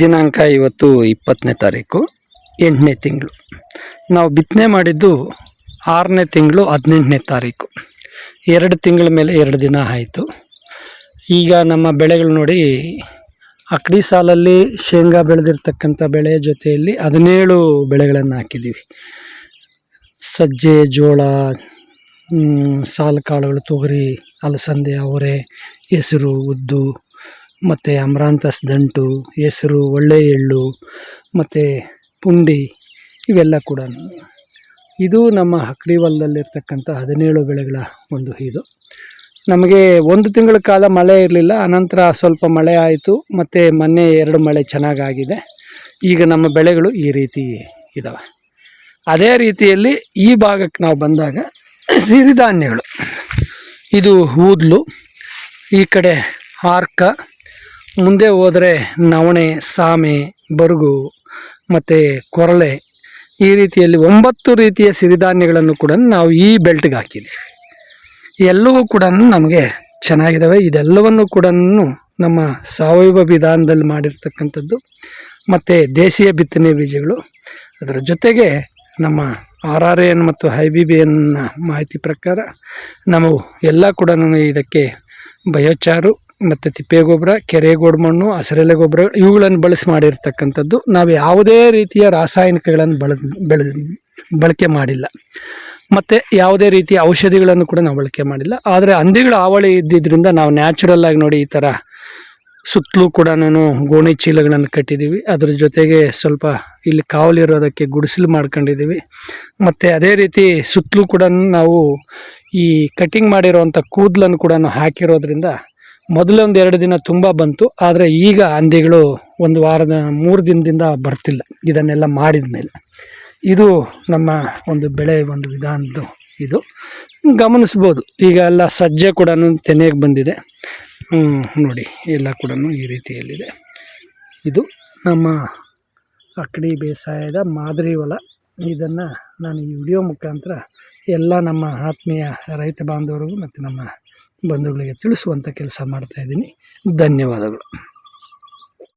ದಿನಾಂಕ ಇವತ್ತು ಇಪ್ಪತ್ತನೇ ತಾರೀಕು, ಎಂಟನೇ ತಿಂಗಳು. ನಾವು ಬಿತ್ತನೆ ಮಾಡಿದ್ದು ಆರನೇ ತಿಂಗಳು ಹದಿನೆಂಟನೇ ತಾರೀಕು. ಎರಡು ತಿಂಗಳ ಮೇಲೆ ಎರಡು ದಿನ ಆಯಿತು. ಈಗ ನಮ್ಮ ಬೆಳೆಗಳು ನೋಡಿ ಅಕ್ಡಿ ಸಾಲಲ್ಲಿ ಶೇಂಗಾ ಬೆಳೆದಿರ್ತಕ್ಕಂಥ ಬೆಳೆ ಜೊತೆಯಲ್ಲಿ ಹದಿನೇಳು ಬೆಳೆಗಳನ್ನು ಹಾಕಿದ್ದೀವಿ. ಸಜ್ಜೆ, ಜೋಳ ಸಾಲು ಕಾಳುಗಳು ತೊಗರಿ, ಅಲಸಂದೆ, ಅವರೆ, ಹೆಸರು, ಉದ್ದು ಮತ್ತು ಅಮ್ರಾಂತಸ್ ದಂಟು, ಹೆಸರು ಒಳ್ಳೆ ಎಳ್ಳು, ಮತ್ತು ಪುಂಡಿ ಇವೆಲ್ಲ ಕೂಡ ಇದು ನಮ್ಮ ಹಕ್ಡಿ ಹೊಲದಲ್ಲಿರ್ತಕ್ಕಂಥ ಹದಿನೇಳು ಬೆಳೆಗಳ ಒಂದು ಇದು. ನಮಗೆ ಒಂದು ತಿಂಗಳ ಕಾಲ ಮಳೆ ಇರಲಿಲ್ಲ, ಅನಂತರ ಸ್ವಲ್ಪ ಮಳೆ ಆಯಿತು, ಮತ್ತು ಮೊನ್ನೆ ಎರಡು ಮಳೆ ಚೆನ್ನಾಗಾಗಿದೆ. ಈಗ ನಮ್ಮ ಬೆಳೆಗಳು ಈ ರೀತಿ ಇದ್ದಾವೆ ಅದೇ ರೀತಿಯಲ್ಲಿ ಈ ಭಾಗಕ್ಕೆ ನಾವು ಬಂದಾಗ ಸಿರಿಧಾನ್ಯಗಳು. ಇದು ಹೂದ್ಲು ಈ ಕಡೆ ಹಾರ್ಕ ಮುಂದೆ ಹೋದರೆ ನವಣೆ, ಸಾಮೆ, ಬರುಗು ಮತ್ತು ಕೊರಳೆ ಈ ರೀತಿಯಲ್ಲಿ ಒಂಬತ್ತು ರೀತಿಯ ಸಿರಿಧಾನ್ಯಗಳನ್ನು ಕೂಡ ನಾವು ಈ ಬೆಲ್ಟ್ಗೆ ಹಾಕಿದ್ದೀವಿ. ಎಲ್ಲವೂ ಕೂಡ ನಮಗೆ ಚೆನ್ನಾಗಿದ್ದಾವೆ. ಇದೆಲ್ಲವನ್ನು ಕೂಡ ನಮ್ಮ ಸಾವಯವ ವಿಧಾನದಲ್ಲಿ ಮಾಡಿರ್ತಕ್ಕಂಥದ್ದು ಮತ್ತು ದೇಶೀಯ ಬಿತ್ತನೆ ಬೀಜಗಳು. ಅದರ ಜೊತೆಗೆ ನಮ್ಮ ಆರ್ ಆರ್ ಎನ್ ಮತ್ತು ಐ ಬಿ ಬಿ ಎನ್ನ ಮಾಹಿತಿ ಪ್ರಕಾರ ನಾವು ಎಲ್ಲ ಕೂಡ ಇದಕ್ಕೆ ಬಯೋಚಾರು ಮತ್ತು ತಿಪ್ಪೆ ಗೊಬ್ಬರ ಕೆರೆ ಮಣ್ಣು, ಹಸಿರೆಲೆ ಗೊಬ್ಬರ ಇವುಗಳನ್ನು ಬಳಸಿ ಮಾಡಿರ್ತಕ್ಕಂಥದ್ದು. ನಾವು ಯಾವುದೇ ರೀತಿಯ ರಾಸಾಯನಿಕಗಳನ್ನು ಬಳ, ಬೆಳೆ, ಬಳಕೆ ಮಾಡಿಲ್ಲ. ಮತ್ತು ಯಾವುದೇ ರೀತಿಯ ಔಷಧಿಗಳನ್ನು ಕೂಡ ನಾವು ಬಳಕೆ ಮಾಡಿಲ್ಲ. ಆದರೆ ಹಂದಿಗಳ ಹಾವಳಿ ಇದ್ದಿದ್ದರಿಂದ ನಾವು ನ್ಯಾಚುರಲ್ಲಾಗಿ ನೋಡಿ ಈ ಥರ ಸುತ್ತಲೂ ಕೂಡ ಗೋಣಿ ಚೀಲಗಳನ್ನು ಕಟ್ಟಿದ್ದೀವಿ. ಅದ್ರ ಜೊತೆಗೆ ಸ್ವಲ್ಪ ಇಲ್ಲಿ ಕಾವಲಿರೋದಕ್ಕೆ ಗುಡಿಸಲು ಮಾಡ್ಕೊಂಡಿದ್ದೀವಿ. ಮತ್ತು ಅದೇ ರೀತಿ ಸುತ್ತಲೂ ಕೂಡ ನಾವು ಈ ಕಟ್ಟಿಂಗ್ ಮಾಡಿರೋವಂಥ ಕೂದಲನ್ನು ಕೂಡ ಹಾಕಿರೋದ್ರಿಂದ ಮೊದಲೊಂದು ಎರಡು ದಿನ ತುಂಬ ಬಂತು, ಆದರೆ ಈಗ ಹಂದಿಗಳು ಒಂದು ವಾರದ ಮೂರು ದಿನದಿಂದ ಬರ್ತಿಲ್ಲ. ಇದನ್ನೆಲ್ಲ ಮಾಡಿದ ಮೇಲೆ ಇದು ನಮ್ಮ ಒಂದು ಬೆಳೆ ಒಂದು ವಿಧಾನದ್ದು ಇದು. ಗಮನಿಸ್ಬೋದು. ಈಗ ಎಲ್ಲ ಸಜ್ಜೆ ಕೂಡ ತೆನೆಗೆ ಬಂದಿದೆ. ನೋಡಿ, ಎಲ್ಲ ಕೂಡ ಈ ರೀತಿಯಲ್ಲಿದೆ. ಇದು ನಮ್ಮ ಅಕ್ಕಡಿ ಬೇಸಾಯದ ಮಾದರಿ ಹೊಲ. ಇದನ್ನು ನಾನು ಈ ವಿಡಿಯೋ ಮುಖಾಂತರ ಎಲ್ಲ ನಮ್ಮ ಆತ್ಮೀಯ ರೈತ ಬಾಂಧವರಿಗೂ ಮತ್ತು ನಮ್ಮ ಬಂಧುಗಳಿಗೆ ತಿಳಿಸುವಂಥ ಕೆಲಸ ಮಾಡ್ತಾಯಿದ್ದೀನಿ ಧನ್ಯವಾದಗಳು.